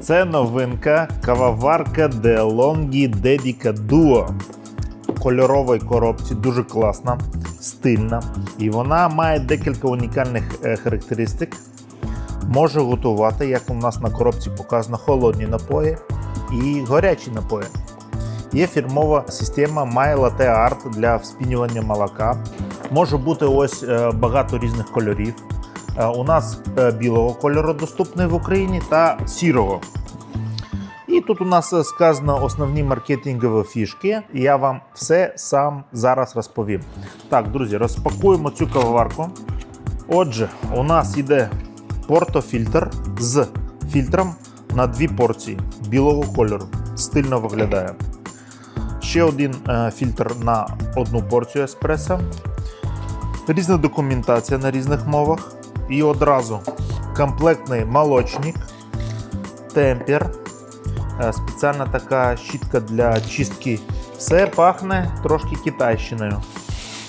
Це новинка кавоварка DeLonghi Dedica Duo. Кольоровій коробці дуже класна, стильна. І вона має декілька унікальних е, характеристик. Може готувати, як у нас на коробці показано, холодні напої і горячі напої. Є фірмова система My Latte Art для вспінювання молока. Може бути ось е, багато різних кольорів. Е, У нас е, білого кольору доступний в Україні та сірого. І тут у нас е, сказано основні маркетингові фішки. Я вам все сам зараз розповім. Так, друзі, розпакуємо цю кавоварку. Отже, у нас йде портофільтр з фільтром на дві порції білого кольору. Стильно виглядає. Ще один фільтр на одну порцію еспресо. Різна документація на різних мовах. І одразу комплектний молочник, темпер, е, спеціальна така щітка для чистки. Все пахне трошки китайщиною,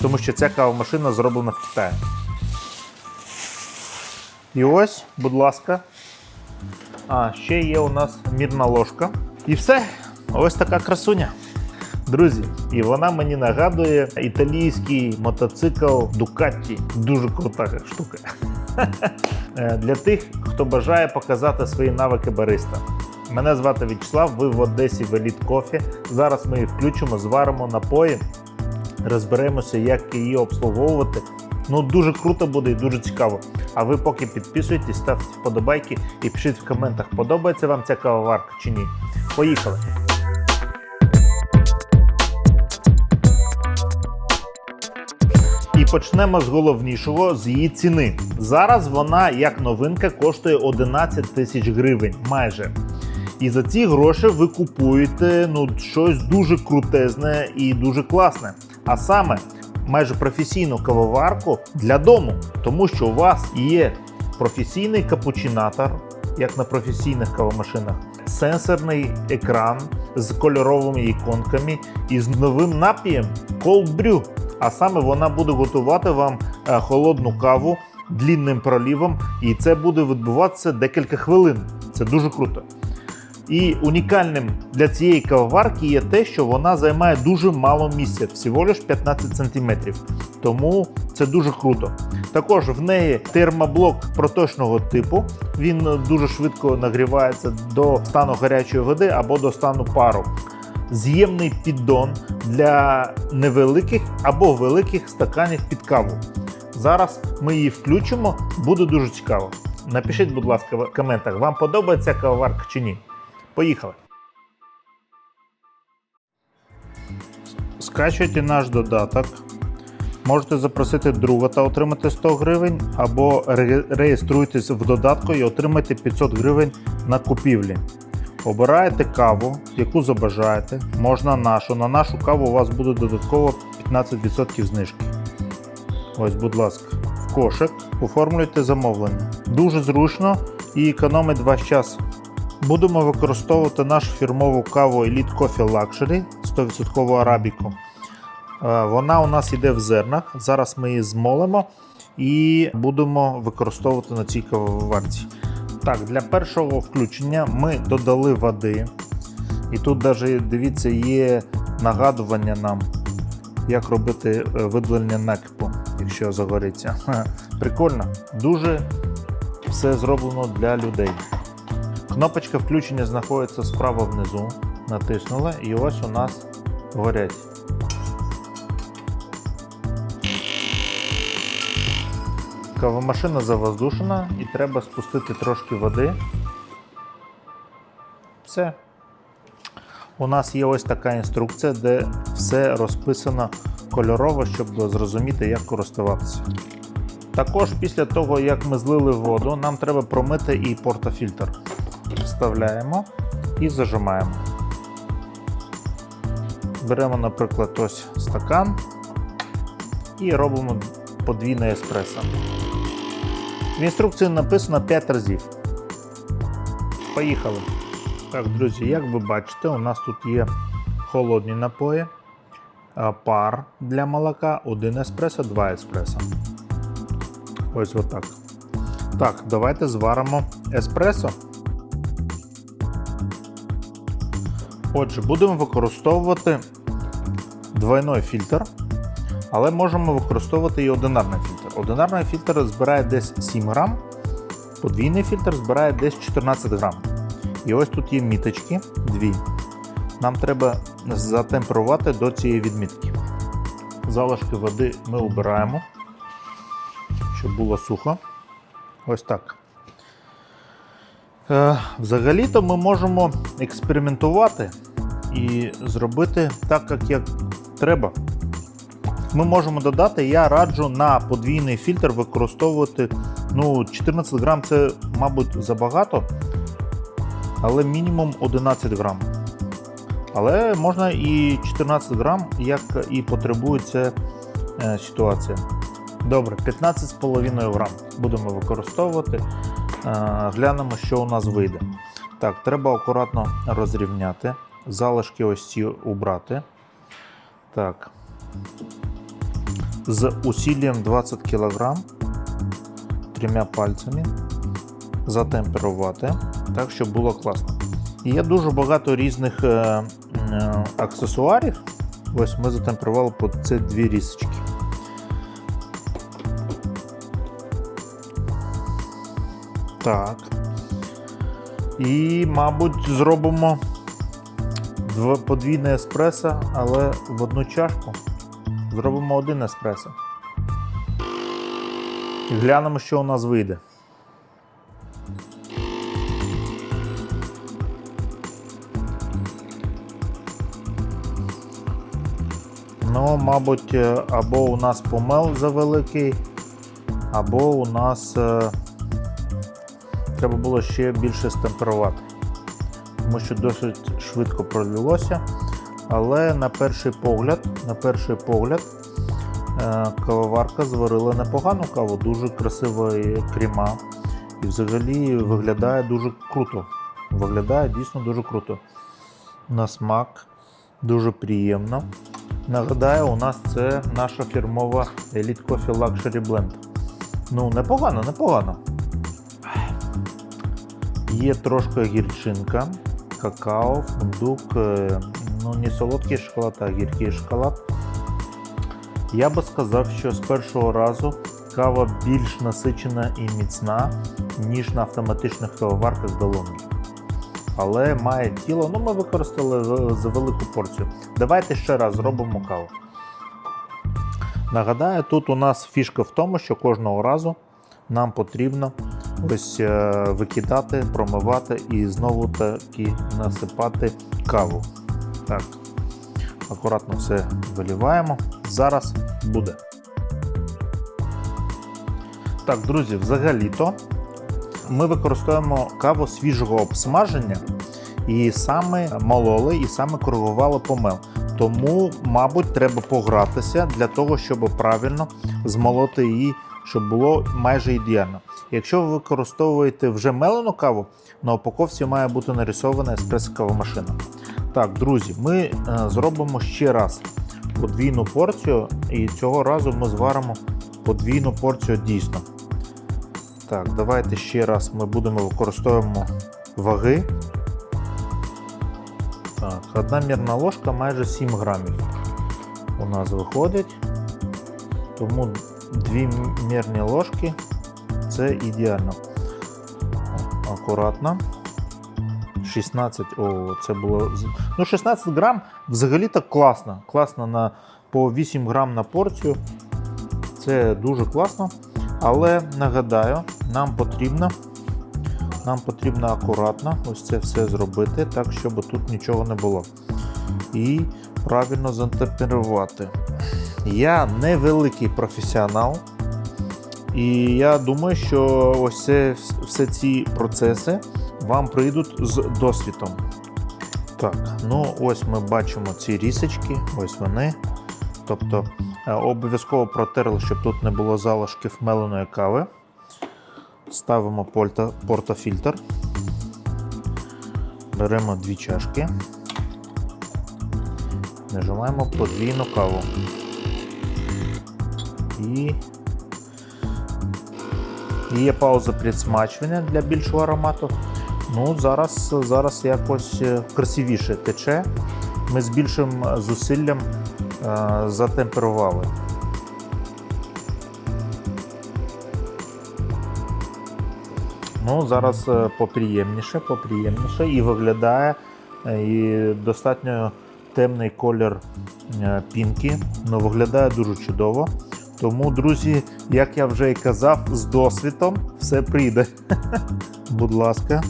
тому що ця кавомашина зроблена в Китаї. І ось, будь ласка. А, ще є у нас мірна ложка. І все. Ось така красуня. Друзі, і вона мені нагадує італійський мотоцикл Ducati. Дуже крута штука. Е, Для тих, хто бажає показати свої навики бариста. Мене звати В'ячеслав, ви в Одесі в Elite Coffee. Зараз ми її включимо, зваримо напої, розберемося, як її обслуговувати. Ну дуже круто буде і дуже цікаво. А ви поки підписуйтесь, ставте вподобайки і пишіть в коментах, подобається вам ця кавоварка чи ні. Поїхали! Почнемо з головнішого з її ціни. Зараз вона, як новинка, коштує 11 тисяч гривень майже. І за ці гроші ви купуєте ну, щось дуже крутезне і дуже класне. А саме майже професійну кавоварку для дому, тому що у вас є професійний капучинатор, як на професійних кавомашинах, сенсорний екран з кольоровими іконками і з новим напієм Cold Brew. А саме вона буде готувати вам е, холодну каву длінним пролівом, і це буде відбуватися декілька хвилин. Це дуже круто. І унікальним для цієї кавоварки є те, що вона займає дуже мало місця, всього лиш 15 см. Тому це дуже круто. Також в неї термоблок проточного типу. Він дуже швидко нагрівається до стану гарячої води або до стану пару. З'ємний піддон для невеликих або великих стаканів під каву. Зараз ми її включимо, буде дуже цікаво. Напишіть, будь ласка, в коментах, вам подобається кавоварка чи ні. Поїхали. Скачуйте наш додаток. Можете запросити друга та отримати 100 гривень, або реєструйтесь в додатку і отримайте 500 гривень на купівлі. Обираєте каву, яку забажаєте. Можна нашу. На нашу каву у вас буде додатково 15% знижки. Ось, будь ласка, в кошик оформлюйте замовлення. Дуже зручно і економить ваш час. Будемо використовувати нашу фірмову каву Elite Coffee Luxury 100% арабіку. Е, Вона у нас йде в зернах. Зараз ми її змолимо і будемо використовувати на цій кавоварці. Так, для першого включення ми додали води. І тут навіть дивіться, є нагадування нам, як робити е, видалення накипу, якщо загориться. Прикольно. Дуже все зроблено для людей. Кнопочка включення знаходиться справа внизу. Натиснули і ось у нас горять. Кавомашина завоздушена і треба спустити трошки води. Все. У нас є ось така інструкція, де все розписано кольорово, щоб зрозуміти, як користуватися. Також після того, як ми злили воду, нам треба промити і портофільтр. Вставляємо і зажимаємо. Беремо, наприклад, ось стакан і робимо подвійне еспресо. В інструкції написано 5 разів. Поїхали. Так, друзі, як ви бачите, у нас тут є холодні напої, пар для молока, один еспресо, два еспресо. Ось отак. Так, давайте зваримо еспресо. Отже, будемо використовувати двойной фільтр, але можемо використовувати і одинарний фільтр. Одинарний фільтр збирає десь 7 грам, подвійний фільтр збирає десь 14 грам. І ось тут є міточки, дві. Нам треба затемперувати до цієї відмітки. Залишки води ми обираємо, щоб було сухо. Ось так. Е, Взагалі-то ми можемо експериментувати і зробити так, як, як треба. Ми можемо додати, я раджу на подвійний фільтр використовувати ну, 14 грам це, мабуть, забагато, але мінімум 11 грам. Але можна і 14 грам, як і потребує ця е, ситуація. Добре, 15,5 грам будемо використовувати. Е, глянемо, що у нас вийде. Так, треба акуратно розрівняти. Залишки ось ці убрати. Так. З усіллям 20 кг трьома пальцями затемперувати, так, щоб було класно. І є дуже багато різних е, е, аксесуарів. Ось ми затемперували по ці дві рісочки. Так. І, мабуть, зробимо подвійне еспресо, але в одну чашку. Зробимо один еспресо. І глянемо, що у нас вийде. Ну, мабуть, е, або у нас помел завеликий, або у нас е, треба було ще більше стемперувати. Тому що досить швидко пролилося. Але на перший погляд, на перший погляд, е, кавоварка зварила непогану каву, дуже красива і крема. І взагалі виглядає дуже круто. Виглядає дійсно дуже круто. На смак дуже приємно. Нагадаю, у нас це наша фірмова Elite Coffee Luxury Blend. Ну, непогано, непогано. Є трошки гірчинка, какао, фундук, е, ну не солодкий шоколад, а гіркий шоколад. Я би сказав, що з першого разу кава більш насичена і міцна, ніж на автоматичних кавоварках DeLonghi. Але має тіло, ну ми використали за- за велику порцію. Давайте ще раз зробимо каву. Нагадаю, тут у нас фішка в тому, що кожного разу нам потрібно ось е, викидати, промивати і знову таки насипати каву. Так, акуратно все виліваємо. Зараз буде. Так, друзі, взагалі-то ми використовуємо каву свіжого обсмаження і саме мололи, і саме коригували помел. Тому, мабуть, треба погратися для того, щоб правильно змолоти її, щоб було майже ідеально. Якщо ви використовуєте вже мелену каву, на упаковці має бути нарисована еспресо машина. Так, друзі, ми е, зробимо ще раз подвійну порцію, і цього разу ми зваримо подвійну порцію дійсно. Так, давайте ще раз ми будемо використовуємо ваги. Так, одна мірна ложка майже 7 грамів у нас виходить. Тому дві мірні ложки це ідеально. Акуратно. 16, о, це було. Ну, 16 грам взагалі так класно. Класно на по 8 грам на порцію. Це дуже класно. Але нагадаю, нам потрібно, нам потрібно акуратно ось це все зробити, так, щоб тут нічого не було. І правильно затемперувати. Я невеликий професіонал, і я думаю, що ось це, все ці процеси вам прийдуть з досвідом. Так, ну ось ми бачимо ці рісочки, ось вони. Тобто е, обов'язково протерли, щоб тут не було залишків меленої кави. Ставимо порта, портофільтр. Беремо дві чашки. Нажимаємо подвійну каву. І І є пауза підсмачування для більшого аромату. Ну, зараз, зараз якось е, красивіше тече. Ми з більшим зусиллям е, затемперували. Ну, зараз е, поприємніше, поприємніше і виглядає е, і достатньо темний колір е, пінки, ну виглядає дуже чудово. Тому, друзі, як я вже і казав, з досвідом все прийде. Будь ласка.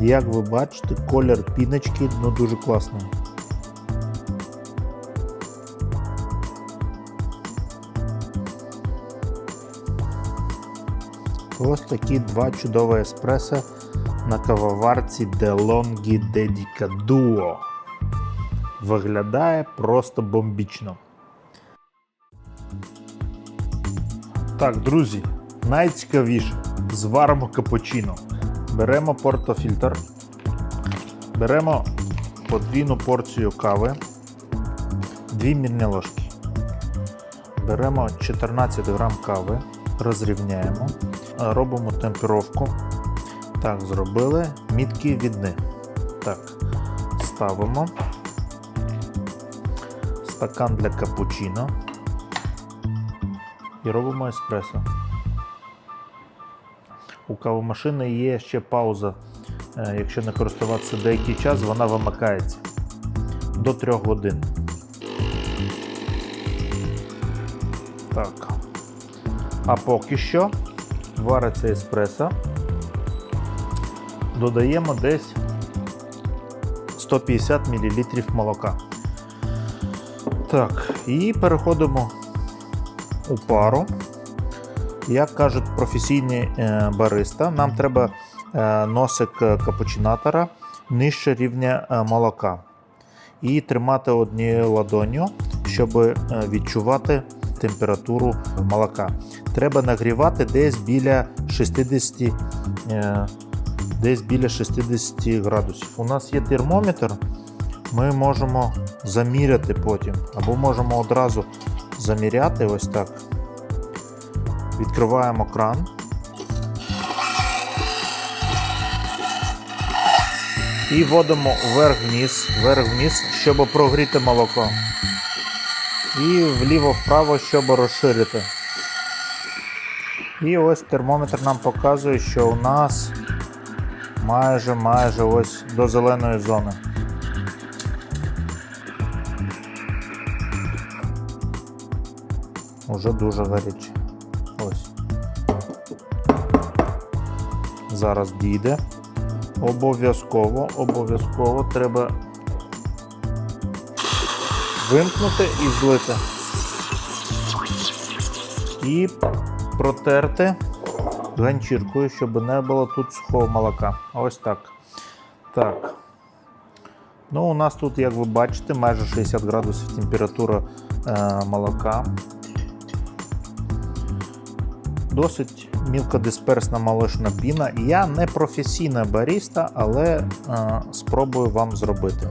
Як ви бачите, колір піночки ну, дуже класний. Ось такі два чудові еспресо на кавоварці DeLonghi Dedica Duo. Виглядає просто бомбічно. Так, друзі, найцікавіше. Зваримо капучино. Беремо портофільтр, беремо подвійну порцію кави, 2 мірні ложки. Беремо 14 грам кави, розрівняємо, робимо темперовку. Так, зробили. Мітки відни. Так, ставимо стакан для капучино і робимо еспресо. У кавомашини є ще пауза. Е, Якщо не користуватися деякий час, вона вимикається до 3 годин. Так. А поки що вариться еспресо. Додаємо десь 150 мл молока. Так, і переходимо у пару. Як кажуть професійні е, бариста, нам треба е, носик капучинатора нижче рівня е, молока. І тримати однією ладонью, щоб відчувати температуру молока. Треба нагрівати десь біля 60, е, десь біля 60 градусів. У нас є термометр, ми можемо заміряти потім, або можемо одразу заміряти ось так. Відкриваємо кран. І вводимо вверх-вниз, вверх-вниз, щоб прогріти молоко. І вліво-вправо, щоб розширити. І ось термометр нам показує, що у нас майже майже ось до зеленої зони. Уже дуже гаряче. Зараз дійде. Обов'язково, обов'язково треба вимкнути і злити. І протерти ганчіркою, щоб не було тут сухого молока. Ось так. Так. Ну, у нас тут, як ви бачите, майже 60 градусів температура е, молока. Досить мілкодисперсна молочна піна. Я не професійна баріста, але е, спробую вам зробити.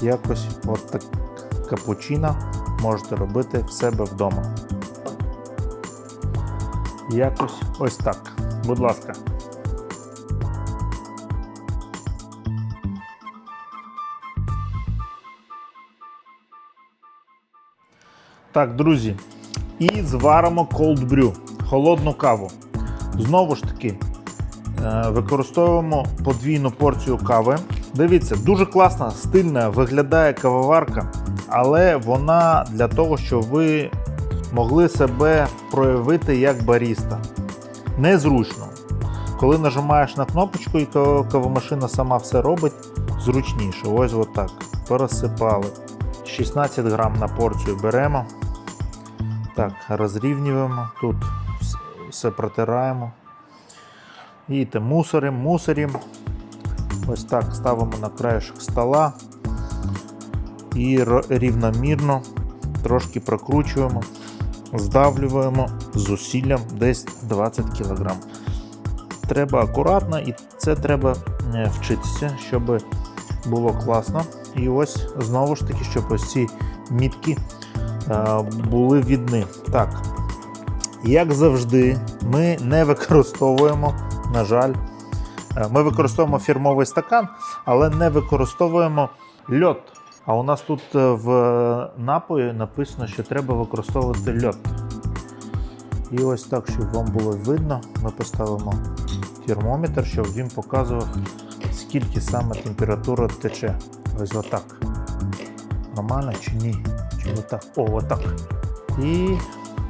Якось от так капучино можете робити в себе вдома. Якось ось так. Будь ласка. Так, друзі, і зваримо cold brew, холодну каву. Знову ж таки, е, використовуємо подвійну порцію кави. Дивіться, дуже класна, стильна виглядає кавоварка, але вона для того, щоб ви могли себе проявити як баріста. Незручно. Коли нажимаєш на кнопочку і кавомашина сама все робить, зручніше. Ось отак. Пересипали. 16 грам на порцію беремо. Так, розрівнюємо. Тут все протираємо. І те мусорим, мусорим. Ось так ставимо на краєшок стола і рівномірно трошки прокручуємо, здавлюємо зусиллям десь 20 кг. Треба акуратно і це треба е, вчитися, щоб було класно. І ось знову ж таки, щоб ось ці мітки були відни. Так, як завжди, ми не використовуємо, на жаль, е, ми використовуємо фірмовий стакан, але не використовуємо льот. А у нас тут е, в напої написано, що треба використовувати льот. І ось так, щоб вам було видно, ми поставимо термометр, щоб він показував, скільки саме температура тече. Ось отак. Нормально чи ні? Отак? О, отак. І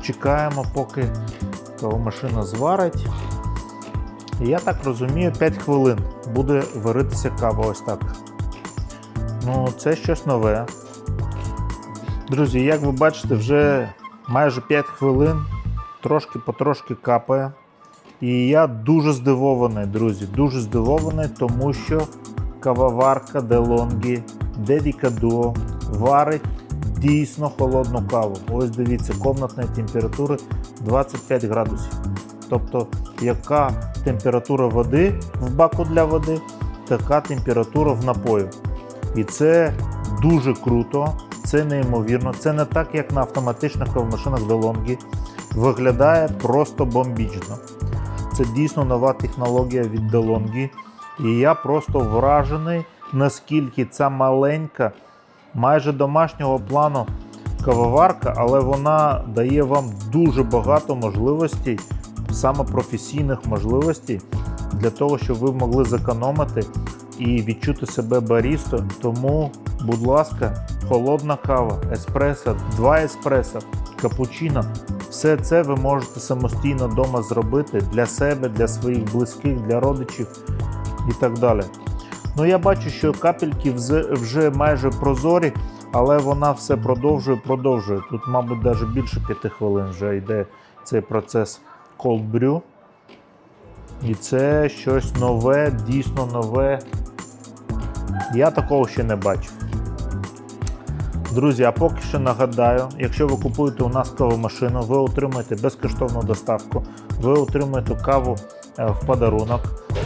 чекаємо, поки кавомашина зварить. Я так розумію, 5 хвилин буде варитися кава ось так. Ну, це щось нове. Друзі, як ви бачите, вже майже 5 хвилин, трошки потрошки капає. І я дуже здивований, друзі, дуже здивований, тому що кавоварка DeLonghi Dedica Duo варить дійсно холодну каву. Ось дивіться, комнатної температури 25 градусів. Тобто, яка температура води в баку для води, така температура в напою. І це дуже круто, це неймовірно. Це не так, як на автоматичних кавомашинах DeLonghi. Виглядає просто бомбічно. Це дійсно нова технологія від DeLonghi. І я просто вражений, наскільки ця маленька, майже домашнього плану кавоварка, але вона дає вам дуже багато можливостей, саме професійних можливостей, для того, щоб ви могли зекономити і відчути себе барістою. Тому, будь ласка, холодна кава, еспресо, два еспресо, капучино. Все це ви можете самостійно вдома зробити для себе, для своїх близьких, для родичів і так далі. Ну, я бачу, що капельки вже майже прозорі, але вона все продовжує, продовжує. Тут, мабуть, навіть більше 5 хвилин вже йде цей процес cold brew. І це щось нове, дійсно нове. Я такого ще не бачив. Друзі, а поки що нагадаю, якщо ви купуєте у нас кавомашину, ви отримаєте безкоштовну доставку, ви отримаєте каву е, в подарунок,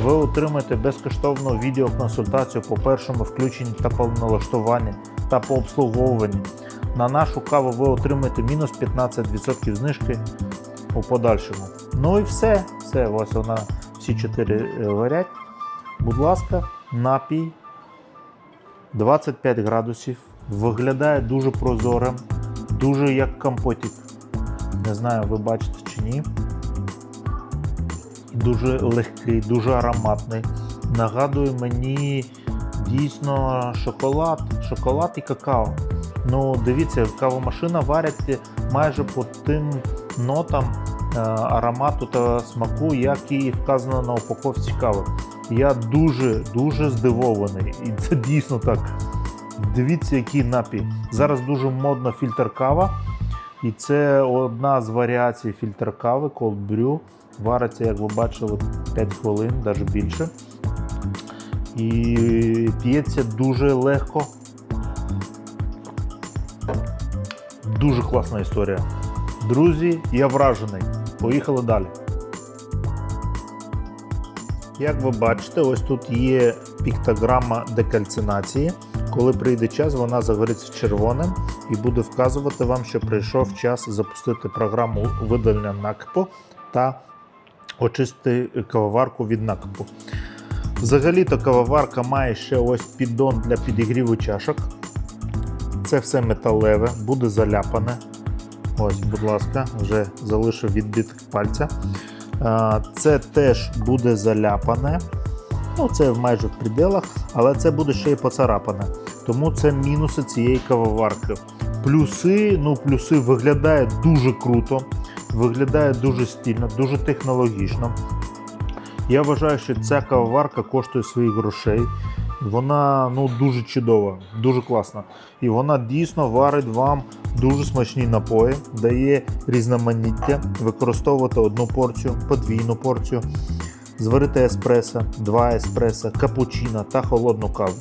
ви отримаєте безкоштовну відеоконсультацію по першому включенні та повналаштуванню та по обслуговуванню. На нашу каву ви отримаєте мінус 15% знижки у подальшому. Ну і все. Все, ось вона всі чотири е, горять. Будь ласка, напій 25 градусів. Виглядає дуже прозорим, дуже як компотик. Не знаю, ви бачите чи ні. Дуже легкий, дуже ароматний. Нагадує мені дійсно шоколад, шоколад і какао. Ну, дивіться, кавомашина варять майже по тим нотам е, аромату та смаку, як і вказано на упаковці кави. Я дуже дуже здивований, і це дійсно так. Дивіться, який напій. Зараз дуже модно фільтр кава. І це одна з варіацій фільтр кави Cold Brew. Вариться, як ви бачили, 5 хвилин, навіть більше. І п'ється дуже легко. Дуже класна історія. Друзі, я вражений. Поїхали далі. Як ви бачите, ось тут є піктограма декальцинації. Коли прийде час, вона загориться червоним і буде вказувати вам, що прийшов час запустити програму видалення накипу та очистити кавоварку від накипу. Взагалі-то кавоварка має ще ось піддон для підігріву чашок. Це все металеве, буде заляпане. Ось, будь ласка, вже залишив відбиток пальця. Це теж буде заляпане. Ну, це майже в пределах, але це буде ще й поцарапане. Тому це мінуси цієї кавоварки. Плюси, ну, плюси виглядає дуже круто, виглядає дуже стильно, дуже технологічно. Я вважаю, що ця кавоварка коштує своїх грошей. Вона ну, дуже чудова, дуже класна. І вона дійсно варить вам дуже смачні напої, дає різноманіття, використовувати одну порцію, подвійну порцію, зварити еспресо, два еспресо, капучино та холодну каву.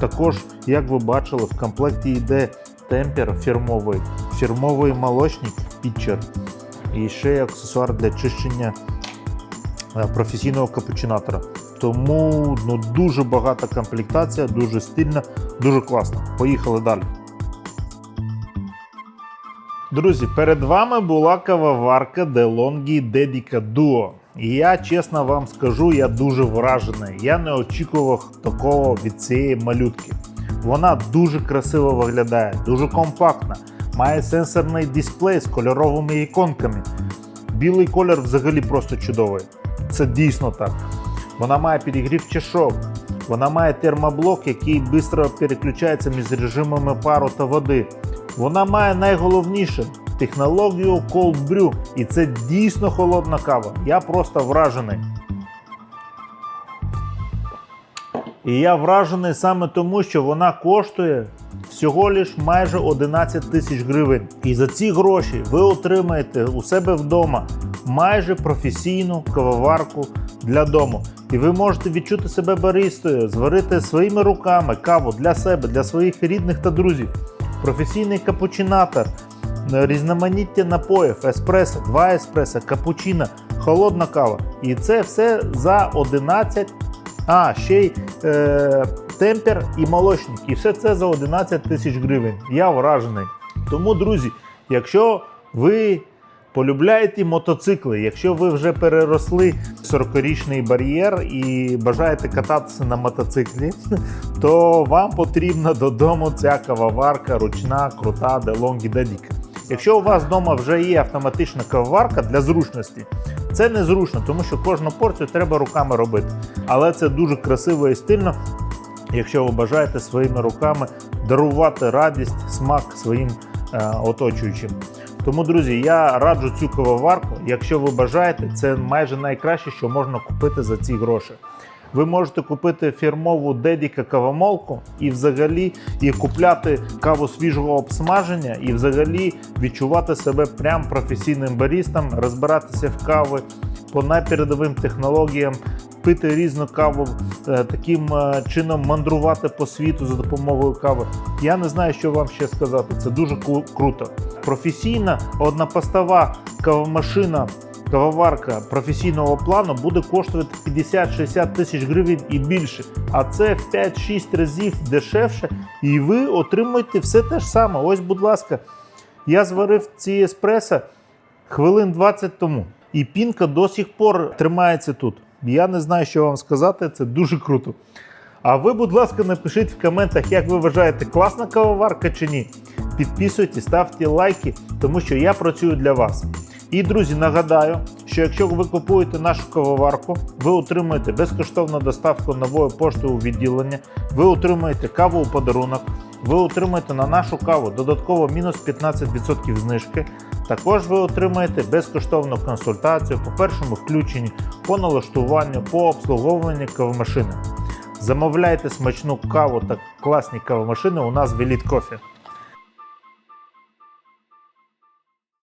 Також, як ви бачили, в комплекті йде темпер фірмовий, фірмовий молочник Pitcher. І ще аксесуар для чищення е, професійного капучинатора. Тому ну, дуже багата комплектація, дуже стильна, дуже класно. Поїхали далі. Друзі, перед вами була кавоварка DeLonghi Dedica Duo. І я чесно вам скажу, я дуже вражений. Я не очікував такого від цієї малютки. Вона дуже красиво виглядає, дуже компактна, має сенсорний дисплей з кольоровими іконками. Білий колір взагалі просто чудовий. Це дійсно так. Вона має підігрів чашок, вона має термоблок, який швидко переключається між режимами пару та води. Вона має найголовніше технологію Cold Brew, і це дійсно холодна кава. Я просто вражений. І я вражений саме тому, що вона коштує всього лиш майже 11 тисяч гривень. І за ці гроші ви отримаєте у себе вдома майже професійну кавоварку для дому. І ви можете відчути себе баристою, зварити своїми руками каву для себе, для своїх рідних та друзів. Професійний капучинатор, різноманіття напоїв, еспресо, два еспресо, капучино, холодна кава. І це все за 11 а, ще й е, темпер і молочник. І все це за 11 тисяч гривень. Я вражений. Тому, друзі, якщо ви полюбляєте мотоцикли, якщо ви вже переросли 40-річний бар'єр і бажаєте кататися на мотоциклі, то вам потрібна додому ця кавоварка ручна, крута DeLonghi Dedica. Якщо у вас вдома вже є автоматична кавоварка для зручності, це незручно, тому що кожну порцію треба руками робити. Але це дуже красиво і стильно, якщо ви бажаєте своїми руками дарувати радість, смак своїм е, оточуючим. Тому, друзі, я раджу цю кавоварку. Якщо ви бажаєте, це майже найкраще, що можна купити за ці гроші. Ви можете купити фірмову Дедіка кавомолку і взагалі і купляти каву свіжого обсмаження, і взагалі відчувати себе прям професійним барістом, розбиратися в кави по найпередовим технологіям, пити різну каву, е, таким е, чином мандрувати по світу за допомогою кави. Я не знаю, що вам ще сказати. Це дуже круто. Професійна однопостова кавомашина кавоварка професійного плану буде коштувати 50-60 тисяч гривень і більше. А це в 5-6 разів дешевше, і ви отримуєте все те ж саме. Ось, будь ласка, я зварив ці еспресо хвилин 20 тому. І пінка до сих пор тримається тут. Я не знаю, що вам сказати, це дуже круто. А ви, будь ласка, напишіть в коментах, як ви вважаєте, класна кавоварка чи ні. Підписуйтесь, ставте лайки, тому що я працюю для вас. І, друзі, нагадаю, що якщо ви купуєте нашу кавоварку, ви отримаєте безкоштовну доставку нової пошти у відділення, ви отримаєте каву у подарунок, ви отримаєте на нашу каву додатково мінус 15% знижки. Також ви отримаєте безкоштовну консультацію по першому включенню, по налаштуванню, по обслуговуванню кавомашини. Замовляйте смачну каву та класні кавомашини у нас в Elite Coffee.